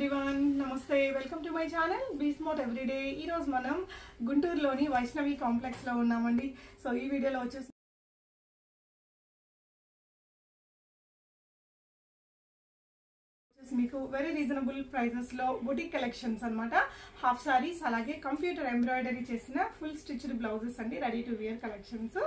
Everyone నమస్తే welcome to my channel be smart everyday ఈరోజు మనం గుంటూరులోని వైష్ణవి కాంప్లెక్స్లో ఉన్నామండి. సో ఈ వీడియోలో వచ్చేసి మీకు వెరీ రీజనబుల్ ప్రైజెస్లో బుటిక్ కలెక్షన్స్ అనమాట హాఫ్ సారీస్ అలాగే కంప్యూటర్ ఎంబ్రాయిడరీ చేసిన ఫుల్ స్టిచ్డ్ బ్లౌజెస్ అండి రెడీ టు వియర్ కలెక్షన్స్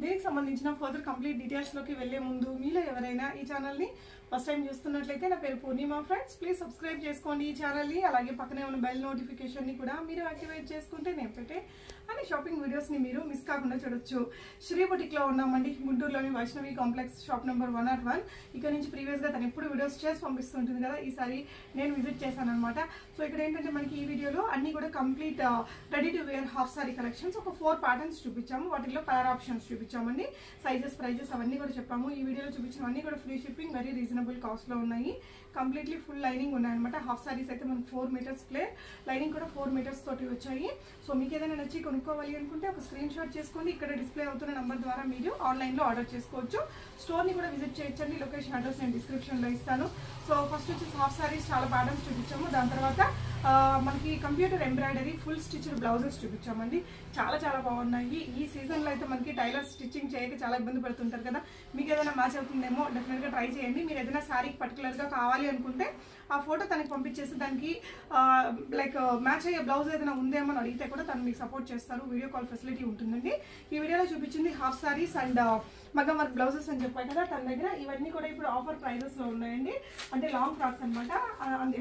దీనికి సంబంధించిన ఫర్దర్ కంప్లీట్ డీటెయిల్స్లోకి వెళ్ళే ముందు మీలో ఎవరైనా ఈ ఛానల్ని ఫస్ట్ టైం చూస్తున్నట్లయితే నా పేరు పూర్ణిమ ఫ్రెండ్స్ ప్లీజ్ సబ్స్క్రైబ్ చేసుకోండి ఈ ఛానల్ని అలాగే పక్కనే ఉన్న బెల్ నోటిఫికేషన్ని కూడా మీరు యాక్టివేట్ చేసుకుంటే నేను పెట్టే అన్ని షాపింగ్ వీడియోస్ని మీరు మిస్ కాకుండా చూడొచ్చు. శ్రీ బుటిక్లో ఉన్నామండి. గుంటూరులోని Vaishnavi complex shop number one nought one ఇక్కడ నుంచి ప్రీవియస్గా తను ఎప్పుడు వీడియోస్ చేసి పంపిస్తుంటుంది కదా ఈసారి నేను విజిట్ చేశాను అనమాట సో ఇక్కడ ఏంటంటే మనకి ఈ వీడియోలో అన్ని కూడా complete ready to wear half sari collections ఒక ఫోర్ ప్యాటర్న్స్ చూపించాము. వాటిలో కలర్ ఆప్షన్స్ చూపించామండి. సైజెస్ ప్రైజెస్ అవన్నీ కూడా చెప్పాము. ఈ వీడియోలో చూపించినవన్నీ కూడా free shipping very reasonable reasonable కాస్ట్లో ఉన్నాయి. కంప్లీట్లీ ఫుల్ లైనింగ్ ఉన్నాయన్నమాట హాఫ్ సారీస్ అయితే మనకు ఫోర్ మీటర్స్ ప్లే లైనింగ్ కూడా ఫోర్ మీటర్స్ తోటి వచ్చాయి. సో మీకు ఏదైనా నచ్చి కొనుక్కోవాలి అనుకుంటే ఒక స్క్రీన్ షాట్ చేసుకోండి. ఇక్కడ డిస్ప్లే అవుతున్న నెంబర్ ద్వారా మీరు ఆన్లైన్లో ఆర్డర్ చేసుకోవచ్చు. స్టోర్ని కూడా విజిట్ చేయొచ్చండి. లొకేషన్ అడ్రస్ నేను డిస్క్రిప్షన్లో ఇస్తాను. సో ఫస్ట్ వచ్చేసి హాఫ్ సారీస్ చాలా ప్యాటర్న్స్ చూపించాము. దాని తర్వాత మనకి computer embroidery full stitched blouses చూపించామండి. చాలా చాలా బాగున్నాయి. ఈ సీజన్లో అయితే మనకి టైలర్ స్టిచ్చింగ్ చేయక చాలా ఇబ్బంది పడుతుంటారు కదా. మీకు ఏదైనా మ్యాచ్ అవుతుందేమో డెఫినెట్గా ట్రై చేయండి. మీరు ఏదైనా శారీకి పర్టికులర్గా కావాలి అనుకుంటే ఆ ఫోటో తనకి పంపించేసి దానికి లైక్ మ్యాచ్ uh, అయ్యే బ్లౌజ్ ఏదైనా ఉందేమో అని అడిగితే కూడా తను మీకు సపోర్ట్ చేస్తారు. వీడియో కాల్ ఫెసిలిటీ ఉంటుందండి. ఈ వీడియోలో చూపించింది హాఫ్ సారీస్ అండ్ మగ్గం వర్క్ బ్లౌజెస్ అని చెప్పాయి కదా తన దగ్గర. ఇవన్నీ కూడా ఇప్పుడు ఆఫర్ ప్రైజెస్లో ఉన్నాయండి. అంటే లాంగ్ ఫ్రాక్స్ అనమాట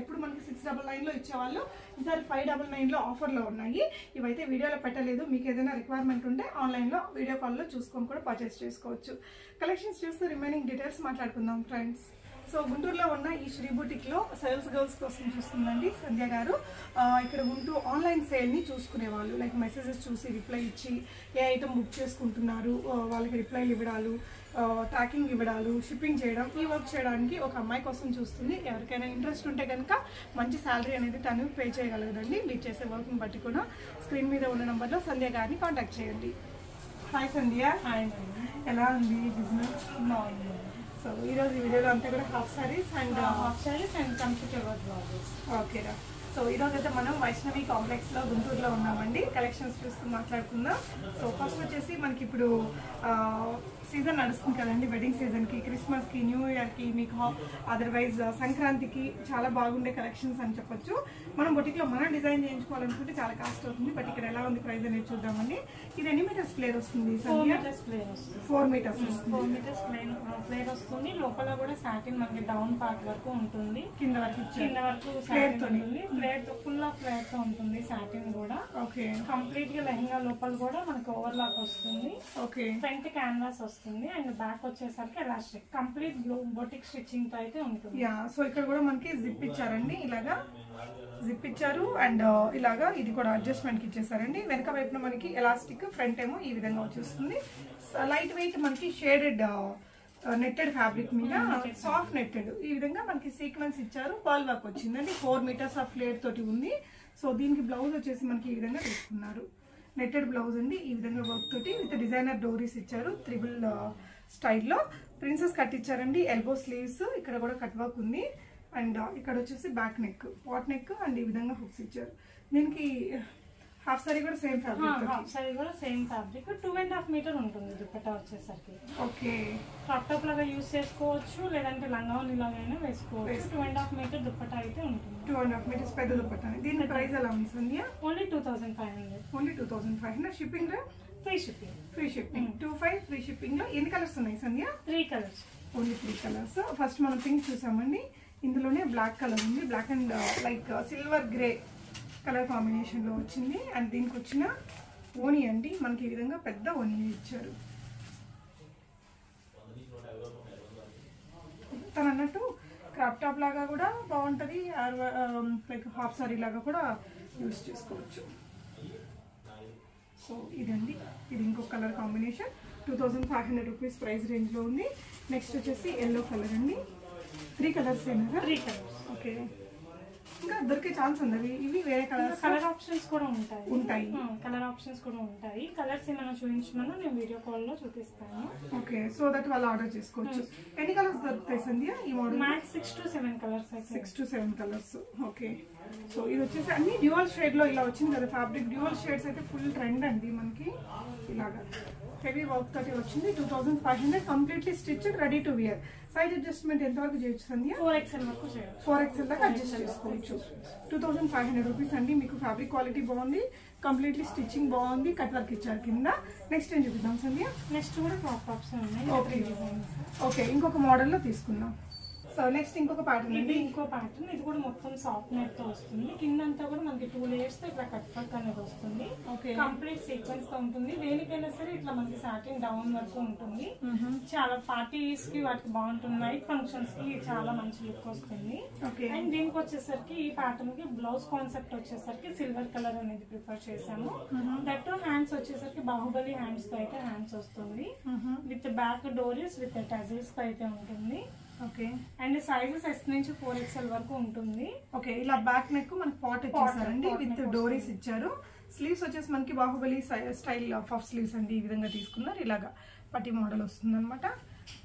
ఎప్పుడు మనకి సిక్స్ డబల్ నైన్లో ఇచ్చేవాళ్ళు ఈసారి ఫైవ్ డబల్ నైన్లో ఆఫర్లో ఉన్నాయి. ఇవైతే వీడియోలో పెట్టలేదు. మీకు ఏదైనా రిక్వైర్మెంట్ ఉంటే ఆన్లైన్లో వీడియో కాల్లో చూసుకొని కూడా పర్చేస్ చేసుకోవచ్చు. కలెక్షన్స్ చూస్తూ రిమైనింగ్ డీటెయిల్స్ మాట్లాడుకుందాం ఫ్రెండ్స్ సో గుంటూరులో ఉన్న ఈ శ్రీ బుటిక్లో సేల్స్ గర్ల్స్ కోసం చూస్తుందండి సంధ్య గారు. ఇక్కడ ఉంటూ ఆన్లైన్ సేల్ని చూసుకునే వాళ్ళు లైక్ మెసేజెస్ చూసి రిప్లై ఇచ్చి ఏ ఐటమ్ బుక్ చేసుకుంటున్నారు వాళ్ళకి రిప్లైలు ఇవ్వడాలు ట్రాకింగ్ ఇవ్వడాలు షిప్పింగ్ చేయడం ఈ వర్క్ చేయడానికి ఒక అమ్మాయి కోసం చూస్తుంది. ఎవరికైనా ఇంట్రెస్ట్ ఉంటే కనుక మంచి శాలరీ అనేది తను పే చేయగలగదండి మీరు చేసే వర్క్ని బట్టి కూడా స్క్రీన్ మీద ఉన్న నెంబర్లో సంధ్య గారిని కాంటాక్ట్ చేయండి. హాయ్ సంధ్య. హాయ్ ఎలా ఉంది? బిజినెస్? బాగుంది. సో ఈరోజు ఈ వీడియోలో అంతా కూడా half saris and half saris and computer work blouses ఓకేరా సో ఈరోజు అయితే మనం వైష్ణవి కాంప్లెక్స్లో గుంటూరులో ఉన్నామండి. కలెక్షన్స్ చూస్తూ మాట్లాడుకుందాం. సో ఫస్ట్ వచ్చేసి మనకి ఇప్పుడు సీజన్ నడుస్తుంది కదండి వెడ్డింగ్ సీజన్కి క్రిస్మస్కి న్యూ ఇయర్కి మీకు అదర్వైజ్ సంక్రాంతికి చాలా బాగుండే కలెక్షన్స్ అని చెప్పొచ్చు. మనం బొటిక్లో మనం డిజైన్ చేయించుకోవాలనుకుంటే చాలా కాస్ట్ అవుతుంది బట్ ఇక్కడ ఎలా ఉంది ప్రైస్ అనేది చూద్దామని ఇది ఎన్ని మీటర్స్ ప్లేర్ వస్తుంది four metres four metres flare వస్తుంది. లోపల కూడా సాటిన్ మనకి డౌన్ పార్ట్ వరకు ఉంటుంది. కింద వరకు కింద వరకు తోని. ఉంటుంది. ఫ్లేర్తో ఫుల్ ఆఫ్ ఫ్లేర్తో ఉంటుంది సాటిన్ కూడా. ఓకే కంప్లీట్గా లెహంగా లోపల కూడా మనకి ఓవర్లాక్ వస్తుంది. ఓకే ఫ్రంట్ క్యాన్వాస్ వస్తుంది. అండ్ బ్యాక్ వచ్చేసరికి ఎలాస్టిక్ కంప్లీట్ బొటిక్ స్టిచ్చింగ్తో అయితే ఉంటుంది. యా సో ఇక్కడ కూడా మనకి జిప్ ఇచ్చారండి. ఇలాగా జిప్ ఇచ్చారు. అండ్ ఇలాగా ఇది కూడా అడ్జస్ట్మెంట్కి ఇచ్చేసారండి. వెనక వైపున మనకి ఎలాస్టిక్ ఫ్రంట్ ఏమో ఈ విధంగా వచ్చేస్తుంది. లైట్ వెయిట్ మనకి షేడెడ్ నెట్టెడ్ ఫ్యాబ్రిక్ మీద సాఫ్ట్ నెట్టెడ్ ఈ విధంగా మనకి సీక్వెన్స్ ఇచ్చారు. పర్ల్ వర్క్ వచ్చిందండి. ఫోర్ మీటర్స్ ఆఫ్ లేట్ తోటి ఉంది. సో దీనికి బ్లౌజ్ వచ్చేసి మనకి ఈ విధంగా తీసుకున్నారు. నెట్టెడ్ బ్లౌజ్ అండి. ఈ విధంగా వర్క్ తోటి విత్ డిజైనర్ డోరీస్ ఇచ్చారు. త్రిబుల్ స్టైల్లో ప్రిన్సెస్ కట్ ఇచ్చారండి ఎల్బో స్లీవ్స్ ఇక్కడ కూడా కట్ వర్క్ ఉంది. అండ్ ఇక్కడ వచ్చేసి back neck pot neck and ఈ విధంగా హుక్స్ ఇచ్చారు. దీనికి హాఫ్ సారీ కూడా సేమ్ ఫ్యాబ్రిక్ హాఫ్ సారీ కూడా same fabric. Two and half metre ఉంటుంది దుపట్టా వచ్చేసరికి. ఓకే. క్రాప్ టాప్ లాగా యూస్ చేసుకోవచ్చు లేదంటే లంగావని లాగైనా వేసుకోవచ్చు. Two and half metre dupatta అయితే ఉంటుంది. టూ అండ్ హాఫ్ మీటర్స్ పెద్ద దుపట్టాని దీని ప్రైస్ ఎలా ఉంది Sandhya only two thousand five hundred only two thousand five hundred shipping free shipping free shipping two five free షిప్పింగ్లో ఎన్ని కలర్స్ ఉన్నాయి Sandhya three colours only three colours first మనం pink చూసామండి. ఇందులోనే బ్లాక్ కలర్ ఉంది. Black and like silver grey colour కాంబినేషన్లో వచ్చింది. And దీనికి వచ్చిన ఓని అండి. మనకి ఈ విధంగా పెద్ద ఓని ఇచ్చారు. తను అన్నట్టు క్రాప్ టాప్ లాగా కూడా బాగుంటుంది. లైక్ హాఫ్ సారీ లాగా కూడా యూస్ చేసుకోవచ్చు. సో ఇదండి. ఇది ఇంకో colour combination two thousand five hundred rupees price రేంజ్లో ఉంది. నెక్స్ట్ వచ్చేసి ఎల్లో కలర్ అండి. త్రీ కలర్స్ ఏనా? త్రీ కలర్స్ ఓకే ఇంకా దొరికే ఛాన్స్ ఉంది అవి ఇవి వేరే కలర్స్ కలర్ ఆప్షన్స్ కూడా ఉంటాయి. ఉంటాయి. కలర్ ఆప్షన్స్ కూడా ఉంటాయి. కలర్స్ ఏమైనా చూపించమన్నా నేను వీడియో కాల్లో చూపిస్తాను. ఓకే సో దట్ వాళ్ళు ఆర్డర్ చేసుకోవచ్చు. ఎన్ని కలర్స్ దొరుకుతాయి సంధ్య ఈ model max six to seven colours six to seven colours okay. So ఇది వచ్చేసి అన్ని డ్యూయల్ షేడ్లో ఇలా వచ్చింది కదా ఫ్యాబ్రిక్ డ్యూయల్ షేడ్స్ అయితే ఫుల్ ట్రెండ్ అండి మనకి ఇలాగా. హెవీ వర్క్ తోటి వచ్చింది two thousand five hundred completely stitched ready to wear size adjustment ఎంతవరకు చేయొచ్చు సంధ్య? ఫోర్ ఎక్స్ఎల్ వరకు ఫోర్ ఎక్స్ఎల్ దాకా అడ్జస్ట్ చేసుకోవచ్చు. Two thousand five hundred rupees అండి మీకు ఫ్యాబ్రిక్ క్వాలిటీ బాగుంది కంప్లీట్లీ స్టిచ్చింగ్ బాగుంది కట్ వర్క్ ఇచ్చారు కింద. నెక్స్ట్ ఏం చూపిద్దాం సంధ్య? నెక్స్ట్ కూడా క్రాప్ టాప్స్ ఉన్నాయి ఓకే ఇంకొక మోడల్లో తీసుకుందాం. సో నెక్స్ట్ ఇంకొక ప్యాటర్న్ ఇది ఇంకో ప్యాటర్న్ ఇది కూడా మొత్తం సాఫ్ట్ నెట్తో వస్తుంది. కింద అంతా కూడా మనకి టూ లేయర్స్తో ఇట్లా కట్ వర్క్ అనేది వస్తుంది. ఓకే కంప్లీట్ సీక్వెన్స్తో ఉంటుంది. దేనికైనా సరే ఇట్లా మనకి సాటిన్ డౌన్ వరకు ఉంటుంది. చాలా పార్టీస్కి వాటికి బాగుంటుంది నైట్ ఫంక్షన్స్కి చాలా మంచి లుక్ వస్తుంది. అండ్ దీనికి వచ్చేసరికి ఈ ప్యాటర్న్కి బ్లౌజ్ కాన్సెప్ట్ వచ్చేసరికి సిల్వర్ కలర్ అనేది ప్రిఫర్ చేసాము దట్ హ్యాండ్స్ వచ్చేసరికి బాహుబలి హ్యాండ్స్తో అయితే హ్యాండ్స్ వస్తుంది. విత్ బ్యాక్ డోరీస్ విత్ టజిల్స్తో అయితే ఉంటుంది. ఓకే. అండ్ సైజెస్ ఎస్ నుంచి ఫోర్ ఎక్స్ఎల్ వరకు ఉంటుంది. ఓకే ఇలా బ్యాక్ నెక్ మనకి పాట్ ఇచ్చేసారండి. విత్ డోరీస్ ఇచ్చారు. స్లీవ్స్ వచ్చేసి మనకి బాహుబలి స్టైల్ పఫ్ స్లీవ్స్ అండి. ఈ విధంగా తీసుకున్నారు. ఇలాగా పట్టి మోడల్ వస్తుంది అనమాట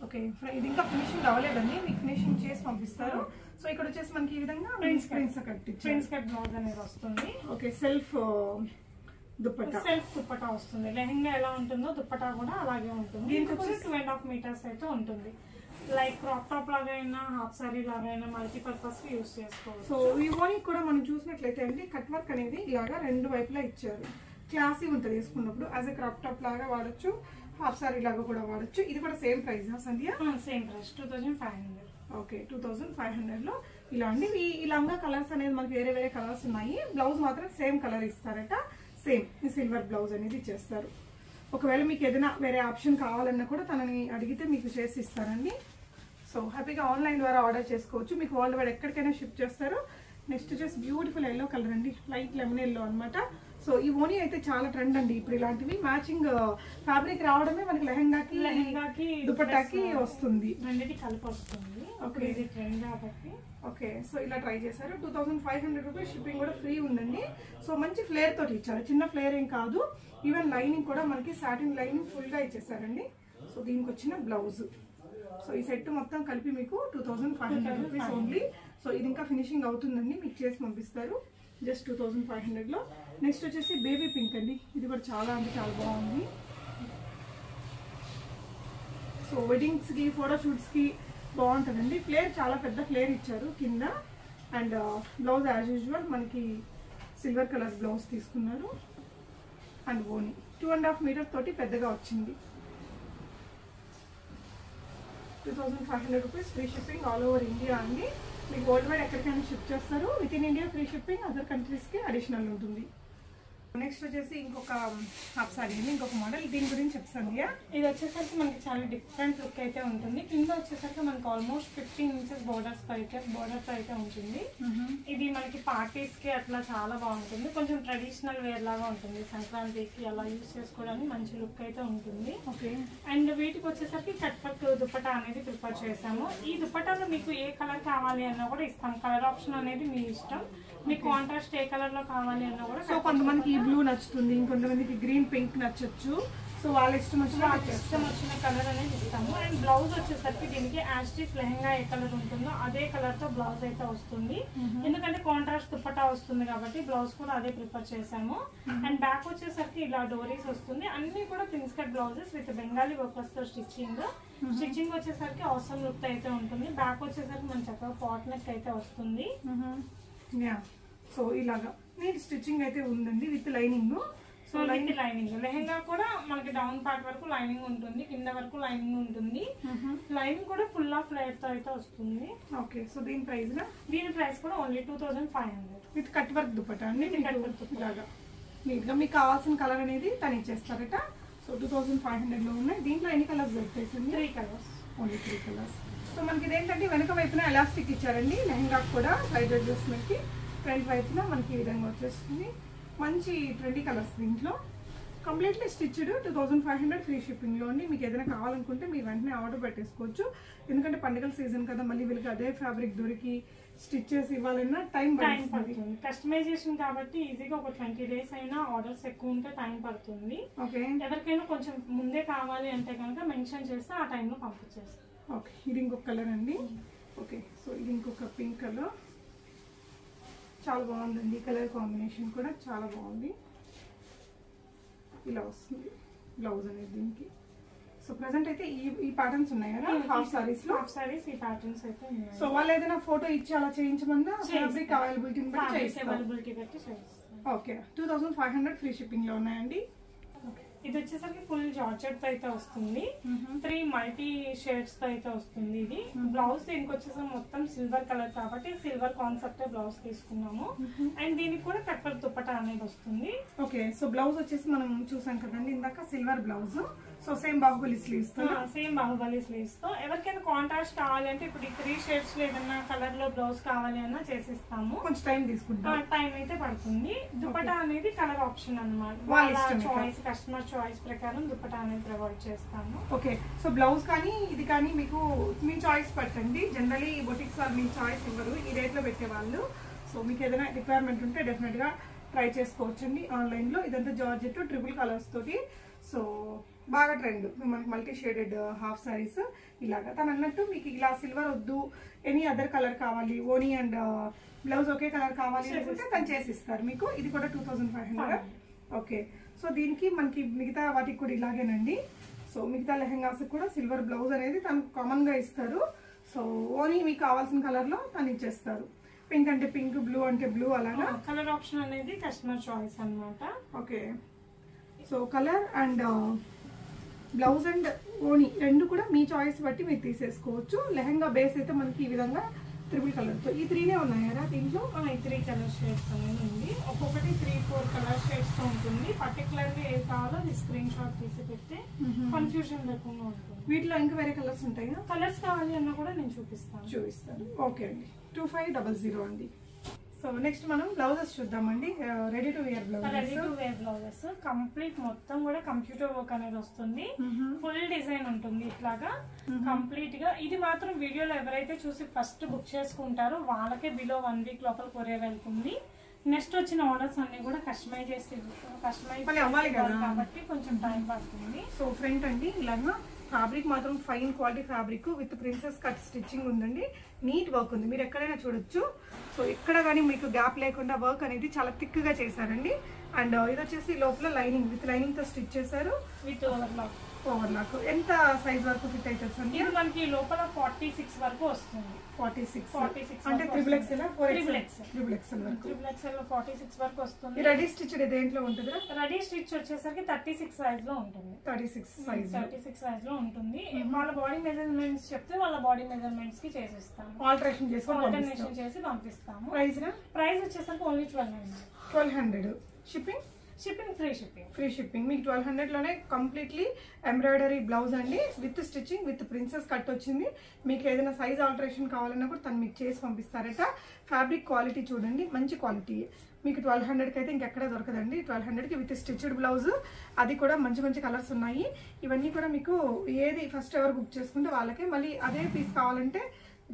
ఓకే ఇది ఇంకా ఫినిషింగ్ అవ్వలేదండి మీకు ఫినిషింగ్ చేసి పంపిస్తారు. సో ఇక్కడ వచ్చేసి మనకి ఈ విధంగా cut. Prints cut prince cut blouse అనేది వస్తుంది. Okay self dupatta self dupatta వస్తుంది. లెహంగా ఎలా ఉంటుందో దుప్పటా కూడా అలాగే ఉంటుంది. దీనికి దీనికి వచ్చేసి- టూ అండ్ హాఫ్ మీటర్స్ అయితే ఉంటుంది. లైక్ క్రాప్ టాప్ లాగా అయినా హాఫ్ సారీ లాగా అయినా మల్టీపర్పస్ యూస్ చేసుకోవచ్చు. సో ఈ ఓని కూడా మనం చూసినట్లయితే అండి కట్ వర్క్ అనేది ఇలాగా రెండు వైపులా ఇచ్చారు. క్లాసీ ఉంటుంది వేసుకున్నప్పుడు. యాజ్ ఎ క్రాప్ టాప్ లాగా వాడచ్చు హాఫ్ సారీ లాగా కూడా వాడచ్చు. ఇది కూడా same price Sandhya? Same price two thousand five hundred okay two thousand five హండ్రెడ్లో ఇలా అండి. ఈ లంగా కలర్స్ అనేది మనకి వేరే వేరే కలర్స్ ఉన్నాయి. బ్లౌజ్ మాత్రం సేమ్ కలర్ ఇస్తారట. సేమ్ సిల్వర్ బ్లౌజ్ అనేది ఇచ్చేస్తారు. ఒకవేళ మీకు ఏదైనా వేరే ఆప్షన్ కావాలన్నా కూడా తనని అడిగితే మీకు చేసి ఇస్తారండి. సో హ్యాపీగా ఆన్లైన్ ద్వారా ఆర్డర్ చేసుకోవచ్చు. మీకు వరల్డ్ వైడ్ ఎక్కడికైనా షిప్ చేస్తారు. నెక్స్ట్ వచ్చేసి బ్యూటిఫుల్ ఎల్లో కలర్ అండి. లైట్ లెమన్ ఎల్లో అనమాట సో ఈ ఓనీ అయితే చాలా ట్రెండ్ అండి ఇప్పుడు ఇలాంటివి. మ్యాచింగ్ ఫ్యాబ్రిక్ రావడమే మనకి లెహంగాకి లెహంగాకి దుపట్టాకి వస్తుంది. కలిపి వస్తుంది. Okay. ఇది ట్రెండ్ కాబట్టి. ఓకే సో ఇలా ట్రై చేశారు. Two thousand five hundred rupees shipping కూడా ఫ్రీ ఉందండి. సో మంచి ఫ్లేర్ తోటి ఇచ్చారు. చిన్న ఫ్లేర్ ఏం కాదు. ఈవెన్ లైనింగ్ కూడా మనకి సాటిన్ లైనింగ్ ఫుల్గా ఇచ్చేసారండి. సో దీనికి వచ్చిన బ్లౌజ్ సో ఈ సెట్ మొత్తం కలిపి మీకు two thousand five hundred rupees only so ఇది ఇంకా ఫినిషింగ్ అవుతుందండి. మీకు చేసి పంపిస్తారు. జస్ట్ టూ థౌసండ్ ఫైవ్ హండ్రెడ్లో నెక్స్ట్ వచ్చేసి బేబీ పింక్ అండి. ఇది కూడా చాలా అంటే చాలా బాగుంది. సో వెడ్డింగ్స్కి ఫోటోషూట్స్కి బాగుంటుందండి. ఫ్లేర్ చాలా పెద్ద ఫ్లేర్ ఇచ్చారు కింద. అండ్ బ్లౌజ్ యాజ్ యూజువల్ మనకి సిల్వర్ కలర్ బ్లౌజ్ తీసుకున్నారు. అండ్ ఓని టూ అండ్ హాఫ్ మీటర్ తోటి పెద్దగా వచ్చింది. Two thousand five hundred rupees free shipping all over India అండి. మీకు వరల్డ్ వైడ్ ఎక్కడికైనా షిప్ చేస్తారు. Within India free shipping other కంట్రీస్కి అడిషనల్ ఉంటుంది. నెక్స్ట్ వచ్చేసి ఇంకొక హాఫ్ సారీ అండి. ఇంకొక మోడల్ దీని గురించి చెప్తాను ఇది వచ్చేసరికి మనకి చాలా డిఫరెంట్ లుక్ అయితే ఉంటుంది. కింద వచ్చేసరికి మనకి ఆల్మోస్ట్ ఫిఫ్టీన్ ఇంచెస్ బోర్డర్స్ అయితే బోర్డర్స్ అయితే ఉంటుంది. ఇది మనకి పార్టీస్కి అట్లా చాలా బాగుంటుంది. కొంచెం ట్రెడిషనల్ వేర్ లాగా ఉంటుంది. సంక్రాంతికి అలా యూస్ చేసుకోవడానికి మంచి లుక్ అయితే ఉంటుంది. ఓకే. అండ్ వీటికి వచ్చేసరికి వర్క్ దుపట్టా అనేది ప్రిఫర్ చేసాము ఈ దుపట్టాలో మీకు ఏ కలర్ కావాలి అన్నా కూడా ఇస్తాం. కలర్ ఆప్షన్ అనేది మీ ఇష్టం. మీకు కాంట్రాస్ట్ ఏ కలర్లో కావాలి అన్నా కూడా సో కొంతమందికి బ్లూ నచ్చుతుంది. ఇంకొంతమందికి గ్రీన్ పింక్ నచ్చచ్చు. సో వాళ్ళ ఇష్టం వచ్చిన వాళ్ళకి ఇష్టం వచ్చిన కలర్ అనేది ఇస్తాము. అండ్ బ్లౌజ్ వచ్చేసరికి దీనికి యాస్టిస్ లెహంగా ఏ కలర్ ఉంటుందో అదే కలర్తో బ్లౌజ్ అయితే వస్తుంది. ఎందుకంటే కాంట్రాస్ట్ దుపట్టా వస్తుంది కాబట్టి బ్లౌజ్ కూడా అదే ప్రిఫర్ చేసాము అండ్ బ్యాక్ వచ్చేసరికి ఇలా డోరీస్ వస్తుంది. అన్ని కూడా prince cut blouses with Bengali వర్కర్స్తో stitching stitching వచ్చేసరికి అవసరం లుక్ అయితే ఉంటుంది. బ్యాక్ వచ్చేసరికి మన చక్కగా పాట్ నెక్ అయితే వస్తుంది. యా సో ఇలాగా. నీట్ స్టిచ్చింగ్ అయితే ఉందండి with lining. So line lining. Lehenga కూడా మనకి డౌన్ పార్ట్ వరకు లైనింగ్ ఉంటుంది కింద వరకు లైనింగ్ ఉంటుంది. లైనింగ్ కూడా ఫుల్ ఆఫ్ లేయర్తో అయితే వస్తుంది. ఓకే సో దీని ప్రైస్ దీని ప్రైస్ కూడా only two thousand five hundred with cut work dupatta అండి With cut మీకు work దుపట్టా. ఇలాగా. నీట్గా మీకు కావాల్సిన కలర్ అనేది తను ఇచ్చేస్తారట. సో టూ థౌసండ్ ఫైవ్ హండ్రెడ్లో ఉన్నాయి. దీంట్లో ఎన్ని కలర్స్ దొరుకుతాయి three colours only three colours so మనకి ఇదేంటంటే వెనక వైపున ఎలాస్టిక్ ఇచ్చారండి. లెహంగా కూడా సైడ్ అడ్జస్ట్మెంట్కి ఫ్రంట్ వైపున మనకి ఈ విధంగా వచ్చేస్తుంది. మంచి ట్వంటీ కలర్స్ దీంట్లో. Completely stitched two thousand five hundred free షిప్పింగ్లో అండి మీకు ఏదైనా కావాలనుకుంటే మీరు వెంటనే ఆర్డర్ పెట్టేసుకోవచ్చు. ఎందుకంటే పండుగల సీజన్ కదా మళ్ళీ వీళ్ళకి అదే ఫ్యాబ్రిక్ దొరికి స్టిచ్ చేసి ఇవ్వాలన్నా టైం టైం పడుతుంది. పడుతుంది. కస్టమైజేషన్ కాబట్టి ఈజీగా ఒక ట్వంటీ డేస్ అయినా ఆర్డర్స్ ఎక్కువ ఉంటే టైం పడుతుంది. ఓకే. ఎవరికైనా కొంచెం ముందే కావాలి అంటే కనుక మెన్షన్ చేస్తే ఆ టైంలో పంపించేస్తాం. ఓకే. ఇది ఇంకొక కలర్ అండి. ఓకే. సో ఇది ఇంకొక పింక్ కలర్ చాలా బాగుందండి. కలర్ కాంబినేషన్ కూడా చాలా బాగుంది. ఇలా వస్తుంది. బ్లౌజ్ అనేది దీనికి. సో ప్రజెంట్ అయితే ఈ ఈ ప్యాటర్న్స్ ఉన్నాయి? కదా హాఫ్ సారీస్లో? హాఫ్ సారీస్ ఈ ప్యాటర్న్స్ అయితే ఉన్నాయి. సో వాళ్ళు ఏదైనా ఫోటో ఇచ్చి అలా చేయించమన్నా. ఫ్యాబ్రిక్ అవైలబిలిటీని బట్టి చేయిస్తాం. అవైలబిలిటీ బట్టి okay two thousand five hundred free షిప్పింగ్లో ఉన్నాయండి. ఇది వచ్చేసరికి ఫుల్ జార్జెట్తో అయితే వస్తుంది. త్రీ మల్టీ షేడ్స్తో అయితే వస్తుంది ఇది. బ్లౌజ్ దీనికి వచ్చేసరికి మొత్తం సిల్వర్ కలర్ కాబట్టి సిల్వర్ కాన్సెప్ట్ బ్లౌజ్ తీసుకున్నాము. అండ్ దీనికి కూడా కట్వర్ దుప్పట అనేది వస్తుంది. ఓకే సో బ్లౌజ్ వచ్చేసి మనం చూసాం కదండి ఇందాక silver blouse so same Baahubali స్లీవ్స్తో same Baahubali స్లీవ్స్తో. ఎవరికైనా కాంట్రాస్ట్ కావాలి అంటే ఇప్పుడు ఈ త్రీ షేడ్స్లో ఏదైనా కలర్లో బ్లౌజ్ కావాలి అన్నా చేసిస్తాము. కొంచెం టైం తీసుకుంటాం. టైం అయితే పడుతుంది. దుపట్టా అనేది కలర్ ఆప్షన్ అనమాట వాళ్ళ. చాయిస్ కస్టమర్ చాయిస్ ప్రకారం దుపట్టా అనేది ప్రొవైడ్ చేస్తాము. ఓకే సో బ్లౌజ్ కానీ ఇది కానీ మీకు మీ చాయిస్ పట్టండి. జనరలీ బొటిక్స్ వాళ్ళు మీ చాయిస్ ఇవ్వరు. ఈ రేట్లో పెట్టేవాళ్ళు. సో మీకు ఏదైనా రిక్వైర్మెంట్ ఉంటే డెఫినెట్గా ట్రై చేసుకోవచ్చండి. ఆన్లైన్లో ఇదంతా జార్జెట్ ట్రిపుల్ కలర్స్ తోటి సో బాగా ట్రెండ్ మనకి మల్టీ షేడెడ్ హాఫ్ సారీస్ ఇలాగా. తను అన్నట్టు మీకు ఇలా సిల్వర్ వద్దు ఎనీ అదర్ కలర్ కావాలి ఓనీ అండ్ బ్లౌజ్ ఒకే కలర్ కావాలి అనుకుంటే తను చేసి ఇస్తారు మీకు. ఇది కూడా two thousand five hundred okay so దీనికి మనకి మిగతా వాటికి కూడా ఇలాగేనండి. సో మిగతా లెహెంగాస్ కూడా సిల్వర్ బ్లౌజ్ అనేది తను కామన్గా ఇస్తారు. సో ఓనీ మీకు కావాల్సిన కలర్లో తను ఇచ్చేస్తారు. పింక్ అంటే పింక్ బ్లూ అంటే బ్లూ అలాగా. కలర్ ఆప్షన్ అనేది కస్టమర్ చాయిస్ అన్నమాట. Okay so colour and blouse and ఓనీ రెండు కూడా మీ చాయిస్ బట్టి మీరు తీసేసుకోవచ్చు. లెహంగా బేస్ అయితే మనకి ఈ విధంగా త్రిబుల్ కలర్తో ఈ త్రీనే ఉన్నాయా దీంట్లో? త్రీ కలర్ షేడ్స్ అనేది ఉంది. ఒక్కొక్కటి త్రీ ఫోర్ కలర్ షేడ్స్తో ఉంటుంది. పర్టికులర్గా ఏది కావాలో అది స్క్రీన్ షాట్ తీసి పెడితే కన్ఫ్యూజన్ లేకుండా ఉంటుంది. వీటిలో ఇంకా వేరే కలర్స్ ఉంటాయా? కలర్స్ కావాలి అన్నా కూడా నేను చూపిస్తాను. చూపిస్తారు ఓకే అండి. టూ ఫైవ్ డబల్ జీరో అండి. సో నెక్స్ట్ మనం బ్లౌజెస్ చూద్దామండి. Ready to wear ready blouses to wear blouses complete మొత్తం కూడా కంప్యూటర్ వర్క్ అనేది వస్తుంది. ఫుల్ డిజైన్ ఉంటుంది ఇట్లాగా. కంప్లీట్గా ఇది మాత్రం వీడియోలో ఎవరైతే చూసి ఫస్ట్ బుక్ చేసుకుంటారో వాళ్ళకే బిలో వన్ వీక్ లోపల కొరియర్ వెళ్తుంది. నెక్స్ట్ వచ్చిన ఆర్డర్స్ అన్ని కూడా కస్టమైజ్ చేసి కస్టమైజ్ అవ్వాలి. కాబట్టి కొంచెం టైం పడుతుంది. సో ఫ్రంట్ అండి ఇలాగా. ఫ్యాబ్రిక్ మాత్రం fine quality fabric with princess cut stitching ఉందండి. నీట్ వర్క్ ఉంది. మీరు ఎక్కడైనా చూడొచ్చు. సో ఎక్కడ కానీ మీకు గ్యాప్ లేకుండా వర్క్ అనేది చాలా థిక్గా చేశారండి. అండ్ ఇది వచ్చేసి లోపల లైనింగ్ విత్ లైనింగ్తో స్టిచ్ చేశారు. విత్ ఓవర్లాక్ ఓవర్ నాకు ఎంత సైజ్ వరకు ఫిట్ అవుతుంది ఇది మనకి లోపల ఫార్టీ సిక్స్ వరకు వస్తుంది. ఫార్టీ సిక్స్ 46 అంటే వరకు triple Triple XL XL. Triple XL వరకు. ట్రిపుల్ ఎక్స్ఎల్లో ఫార్టీ సిక్స్ వరకు వస్తుంది. రెడీ స్టిచ్ దేంట్లో ఉంటుందా? రెడీ స్టిచ్ వచ్చేసరికి థర్టీ సిక్స్ సైజ్లో ఉంటుంది. Thirty six size thirty six సైజ్లో ఉంటుంది. వాళ్ళ బాడీ మెజర్మెంట్స్ చెప్తే వాళ్ళ బాడీ మెజర్మెంట్స్కి చేసిస్తాము. ఆల్టరేషన్ చేసుకొని పంపిస్తాం. ఆల్టర్నేషన్ చేసి పంపిస్తాము. ప్రైస్ ప్రైస్ వచ్చేసరికి only twelve hundred twelve hundred shipping shipping free shipping free shipping మీకు ట్వెల్వ్ హండ్రెడ్లోనే కంప్లీట్లీ ఎంబ్రాయిడరీ బ్లౌజ్ అండి. With stitching with princess cut వచ్చింది. మీకు ఏదైనా సైజ్ ఆల్టరేషన్ కావాలన్నా కూడా తను మీకు చేసి పంపిస్తారట. ఫ్యాబ్రిక్ క్వాలిటీ చూడండి. మంచి క్వాలిటీ మీకు ట్వెల్వ్ హండ్రెడ్కి అయితే ఇంకెక్కడ దొరకదండి. ట్వెల్వ్ హండ్రెడ్కి విత్ స్టిచ్డ్ బ్లౌజ్ అది కూడా మంచి మంచి కలర్స్ ఉన్నాయి. ఇవన్నీ కూడా మీకు ఏది ఫస్ట్ ఎవరు బుక్ చేసుకుంటే వాళ్ళకే. మళ్ళీ అదే పీస్ కావాలంటే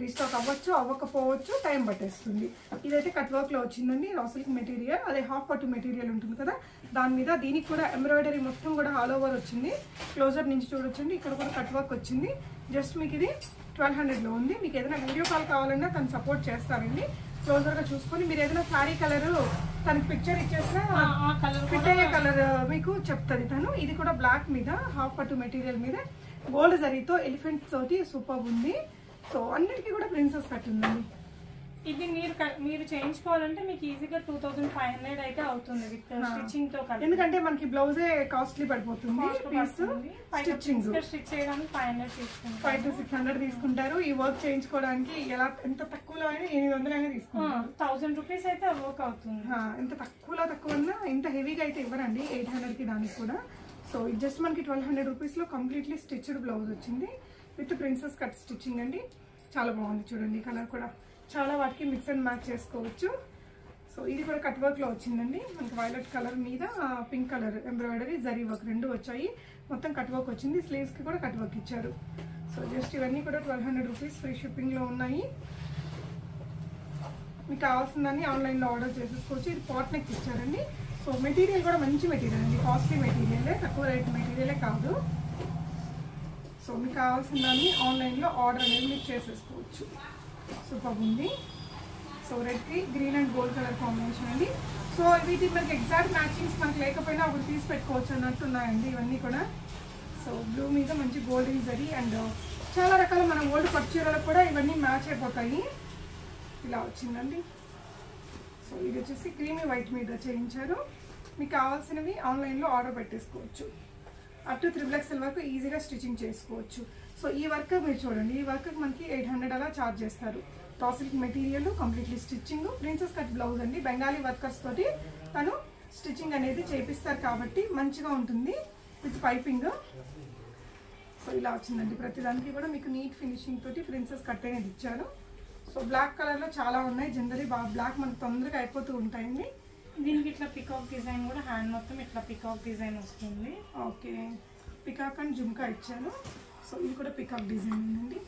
రీస్టాక్ అవ్వచ్చు అవ్వకపోవచ్చు టైం పట్టేస్తుంది. ఇదైతే కట్ వర్క్లో వచ్చిందండి రాసిల్క్ మెటీరియల్ అదే హాఫ్ పట్టు మెటీరియల్ ఉంటుంది కదా. దాని మీద దీనికి కూడా ఎంబ్రాయిడరీ మొత్తం కూడా ఆల్ ఓవర్ వచ్చింది. క్లోజర్ నుంచి చూడొచ్చండి. ఇక్కడ కూడా కట్ వర్క్ వచ్చింది. జస్ట్ మీకు ఇది ట్వెల్వ్ హండ్రెడ్లో ఉంది. మీకు ఏదైనా వీడియో కాల్ కావాలన్నా తను సపోర్ట్ చేస్తారండి. క్లోజర్గా చూసుకొని మీరు ఏదైనా శారీ కలర్ తనకి పిక్చర్ ఇచ్చేసినా ఫిట్ అయ్యే కలర్ మీకు చెప్తుంది తను. ఇది కూడా బ్లాక్ మీద హాఫ్ పట్టు మెటీరియల్ మీద. గోల్డ్ జరీతో ఎలిఫెంట్ తోటి సూపర్ ఉంది. సో అన్నిటికీ కూడా ప్రిన్సెస్ కట్ ఉందండి ఇది మీరు క- మీరు చేయించుకోవాలంటే మీకు ఈజీగా టూ థౌసండ్ ఫైవ్ హండ్రెడ్ అయితే అవుతుంది విత్ స్టిచ్చింగ్తో కలిపి ఎందుకంటే మనకి బ్లౌజే కాస్ట్లీ పడిపోతుంది స్టిచ్చింగ్. స్టిచ్ చేయడానికి ఫైవ్ హండ్రెడ్ తీసుకుంటాం ఫైవ్ టు సిక్స్ హండ్రెడ్ తీసుకుంటారు. ఈ వర్క్ చేయించుకోవడానికి ఎలా ఎంత తక్కువలో అయినా ఎనిమిది వందలు అయినా తీసుకుంటారు. థౌసండ్ రూపీస్ అయితే వర్క్ అవుతుంది. ఎంత తక్కువలో తక్కువ ఉన్నా ఇంత హెవీగా అయితే ఇవ్వరండి ఎయిట్ హండ్రెడ్కి దానికి కూడా. సో ఇది జస్ట్ మనకి ట్వెల్వ్ హండ్రెడ్ రూపీస్లో కంప్లీట్లీ స్టిచ్డ్ బ్లౌజ్ వచ్చింది. విత్ ప్రిన్సెస్ కట్ స్టిచ్చింగ్ అండి. చాలా బాగుంది చూడండి కలర్ కూడా. చాలా వాటికి మిక్స్ అండ్ మ్యాచ్ చేసుకోవచ్చు. సో ఇది కూడా కట్ వర్క్లో వచ్చిందండి. మనకి వైలెట్ కలర్ మీద pink colour embroidery zari work రెండు వచ్చాయి. మొత్తం కట్ వర్క్ వచ్చింది. స్లీవ్స్కి కూడా కట్ వర్క్ ఇచ్చారు. సో జస్ట్ ఇవన్నీ కూడా ట్వెల్వ్ హండ్రెడ్ రూపీస్ ఫ్రీ షిప్పింగ్లో ఉన్నాయి. మీకు కావాల్సిందని ఆన్లైన్లో ఆర్డర్ చేసేసుకోవచ్చు. ఇది పాట్ నెక్ ఇచ్చారండి. సో మెటీరియల్ కూడా మంచి మెటీరియల్ అండి. కాస్ట్లీ మెటీరియలే తక్కువ రేట్ మెటీరియలే కాదు. సో మీకు కావాల్సిన దాన్ని ఆన్లైన్లో ఆర్డర్ అనేది మీరు చేసేసుకోవచ్చు. సూపర్ ఉంది so రెడ్కి green and gold colour combination అండి. సో వీటి మనకి ఎగ్జాక్ట్ మ్యాచింగ్స్ మనకు లేకపోయినా ఒకటి తీసి పెట్టుకోవచ్చు అన్నట్టు ఉన్నాయండి ఇవన్నీ కూడా. సో బ్లూ మీద మంచి గోల్డెన్ జరీ అండ్ చాలా రకాల మన ఓల్డ్ పట్టు కూడా ఇవన్నీ మ్యాచ్ అయిపోతాయి. ఇలా వచ్చిందండి. సో ఇది వచ్చేసి క్రీమీ వైట్ మీద చేయించారు. మీకు కావాల్సినవి ఆన్లైన్లో ఆర్డర్ పెట్టేసుకోవచ్చు. అప్ టు త్రిబుల్ ఎక్స్ఎల్ వరకు ఈజీగా స్టిచ్చింగ్ చేసుకోవచ్చు. సో ఈ వర్క్ మీరు చూడండి ఈ వర్క్ మనకి ఎయిట్ హండ్రెడ్ అలా ఛార్జ్ చేస్తారు. టాసిల్క్ material completely stitching princess cut blouse అండి. బెంగాలీ వర్కర్స్ తోటి తను స్టిచ్చింగ్ అనేది చేపిస్తారు కాబట్టి మంచిగా ఉంటుంది విత్ పైపింగ్ సో ఇలా వచ్చిందండి. ప్రతిదానికి కూడా మీకు నీట్ ఫినిషింగ్ తోటి ప్రిన్సెస్ కట్ అనేది ఇచ్చారు. సో బ్లాక్ కలర్లో చాలా ఉన్నాయి. జనరలీ బాగా బ్లాక్ మనకు తొందరగా అయిపోతూ ఉంటాయండి. దీనికి ఇట్లా పికాక్ డిజైన్ కూడా హ్యాండ్ మొత్తం ఇట్లా పికాక్ డిజైన్ వస్తుంది. ఓకే. పికాక్ అండ్ జుమ్కా ఇచ్చాను సో ఇది కూడా పికాక్ డిజైన్ ఉందండి.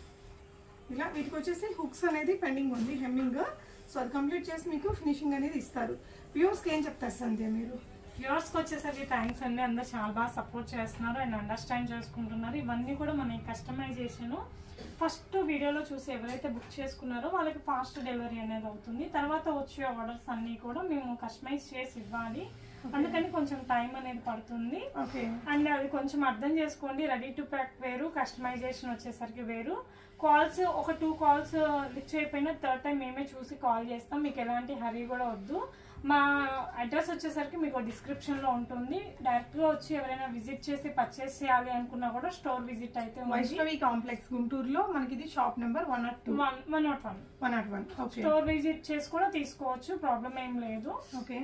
ఇలా వీటికి వచ్చేసి హుక్స్ అనేది పెండింగ్ ఉంది హెమ్మింగ్ సో అది కంప్లీట్ చేసి మీకు ఫినిషింగ్ అనేది ఇస్తారు. వ్యూస్కి ఏం చెప్తారు సంధ్య మీరు? వ్యూవర్స్కి వచ్చేసరికి థ్యాంక్స్ అండి. అందరు చాలా బాగా సపోర్ట్ చేస్తున్నారు అండ్ అండర్స్టాండ్ చేసుకుంటున్నారు. ఇవన్నీ కూడా మన కస్టమైజేషన్ ఫస్ట్ వీడియోలో చూసి ఎవరైతే బుక్ చేసుకున్నారో వాళ్ళకి ఫాస్ట్ డెలివరీ అనేది అవుతుంది. తర్వాత వచ్చే ఆర్డర్స్ అన్నీ కూడా మేము కస్టమైజ్ చేసి ఇవ్వాలి. అందుకని కొంచెం టైం అనేది పడుతుంది. ఓకే. అండ్ అది కొంచెం అర్థం చేసుకోండి. రెడీ టు ప్యాక్ వేరు కస్టమైజేషన్ వచ్చేసరికి వేరు. కాల్స్ ఒక టూ కాల్స్ లిఫ్ట్ చేయకపోయినా థర్డ్ టైం మేమే చూసి కాల్ చేస్తాం. మీకు ఎలాంటి హరీ కూడా వద్దు. మా అడ్రస్ వచ్చేసరికి మీకు డిస్క్రిప్షన్లో ఉంటుంది. డైరెక్ట్గా వచ్చి ఎవరైనా విజిట్ చేసి పర్చేస్ చేయాలి అనుకున్నా కూడా స్టోర్ విజిట్ అయితే వైష్ణవి కాంప్లెక్స్ గుంటూరులో మనకి ఇది shop number one nought two one one nought one one nought one store visit చేసి కూడా తీసుకోవచ్చు. ప్రాబ్లం ఏం లేదు. ఓకే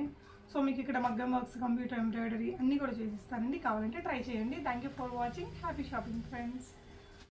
సో మీకు ఇక్కడ మగ్గం వర్క్స్ కంప్యూటర్ ఎంబ్రాయిడరీ అన్నీ కూడా చేసిస్తానండి కావాలంటే ట్రై చేయండి. Thank you for watching happy shopping friends